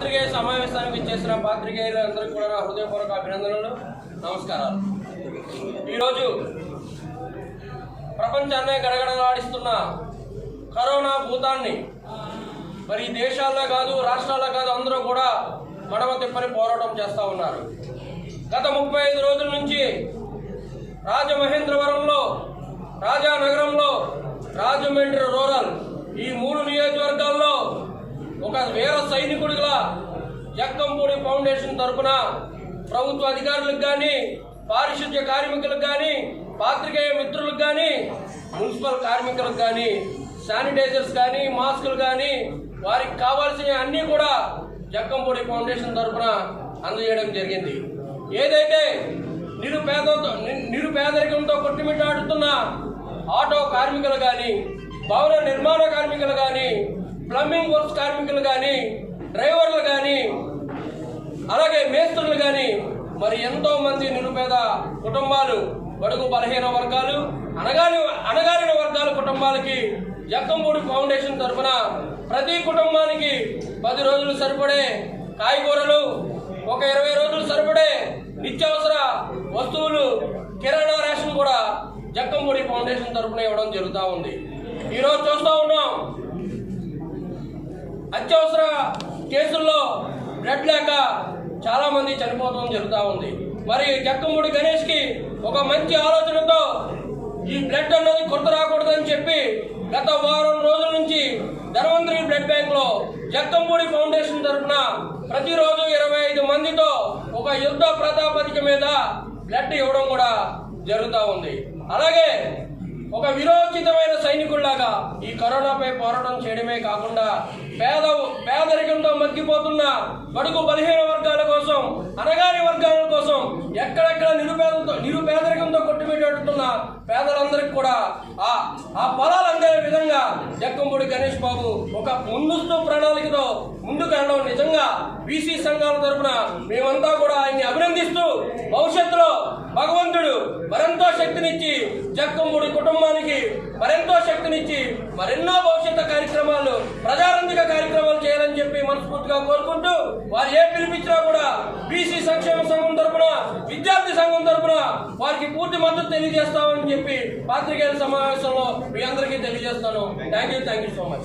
పాత్రికేయ సమావేశానికి ఇచ్చేసిన పాత్రికేయులందరికీ కూడా నా హృదయపూర్వక అభినందనలు. నమస్కారాలు. ఈరోజు ప్రపంచాన్నే గడగడలాడిస్తున్న కరోనా భూతాన్ని మరి దేశాల్లో కాదు రాష్ట్రాల్లో కాదు అందరూ కూడా మడమ తిప్పని పోరాటం చేస్తూ ఉన్నారు. గత ముప్పై ఐదు రోజుల నుంచి రాజమహేంద్రవరంలో రాజానగరంలో రాజమండ్రి రూరల్ ఈ మూడు నియోజకవర్గాల్లో ఒక వీర సైనికుడిగా జక్కంపూడి ఫౌండేషన్ తరపున ప్రభుత్వ అధికారులకు కానీ పారిశుద్ధ్య కార్మికులకు కానీ పాత్రికేయ మిత్రులకు కానీ మున్సిపల్ కార్మికులకు కానీ శానిటైజర్స్ కానీ మాస్కులు కానీ వారికి కావాల్సిన అన్నీ కూడా జక్కంపూడి ఫౌండేషన్ తరపున అందజేయడం జరిగింది. ఏదైతే నిరుపేదతో నిరుపేదరికంతో కొట్టుమిట్టాడుతున్న ఆటో కార్మికులు కానీ భవన నిర్మాణ కార్మికులు కానీ ప్లంబింగ్ వర్క్స్ కార్మికులు కానీ డ్రైవర్లు కానీ అలాగే మేస్త్రులు కానీ మరి ఎంతో మంది నిరుపేద కుటుంబాలు బడుగు బలహీన వర్గాలు అనగాని అణగారిన వర్గాల కుటుంబాలకి జక్కంపూడి ఫౌండేషన్ తరఫున ప్రతి కుటుంబానికి పది రోజులు సరిపడే కాయగూరలు ఒక ఇరవై రోజులు సరిపడే నిత్యావసర వస్తువులు కిరాణా రేషన్ కూడా జక్కంపూడి ఫౌండేషన్ తరఫున ఇవ్వడం జరుగుతూ ఉంది. ఈరోజు చూస్తూ ఉన్నాం అత్యవసర కేసుల్లో బ్లడ్ లేక చాలామంది చనిపోవడం జరుగుతూ ఉంది. మరి జక్కముడి గణేష్కి ఒక మంచి ఆలోచనతో ఈ బ్లడ్ అన్నది కొరత రాకూడదని చెప్పి గత వారం రోజుల నుంచి ధనవంతరి బ్లడ్ బ్యాంక్లో జక్కంపూడి ఫౌండేషన్ తరఫున ప్రతిరోజు ఇరవై ఐదు మందితో ఒక యుద్ధ ప్రాతాపదిక మీద బ్లడ్ ఇవ్వడం కూడా జరుగుతూ ఉంది. అలాగే ఒక విరోచితమైన సైనికుల్లాగా ఈ కరోనాపై పోరాటం చేయడమే కాకుండా పేద పేదరికంతో మగ్గిపోతున్న బడుగు బలహీన వర్గాల కోసం అనగాని వర్గాల కోసం ఎక్కడెక్కడ నిరుపేదతో నిరుపేదరికంతో ఉన్న పేదలందరికీ కూడా ఆ ఆ పొలాలు అందే విధంగా జక్కంపూడి గణేష్ బాబు ఒక ముందుస్తు ప్రణాళికతో ముందుకు వెళ్ళడం నిజంగా బీసీ సంఘాల తరపున మేమంతా కూడా ఆయన్ని అభినందిస్తూ భవిష్యత్తులో భగవంతుడు మరెంతో శక్తినిచ్చి జక్కంపూడి కుటుంబానికి మరెంతో శక్తినిచ్చి మరెన్నో భవిష్యత్తు కార్యక్రమాలు ప్రజారంజిక కార్యక్రమాలు చెప్పి మనస్ఫూర్తిగా కోరుకుంటూ వారు ఏ పిలిపించినా కూడా బీసీ సంక్షేమ సంఘం తరఫున విద్యార్థి సంఘం తరపున వారికి పూర్తి మద్దతు తెలియజేస్తామని చెప్పి పాత్రికేయుల సమావేశంలో మీ అందరికీ తెలియజేస్తాను. Thank you thank you so much.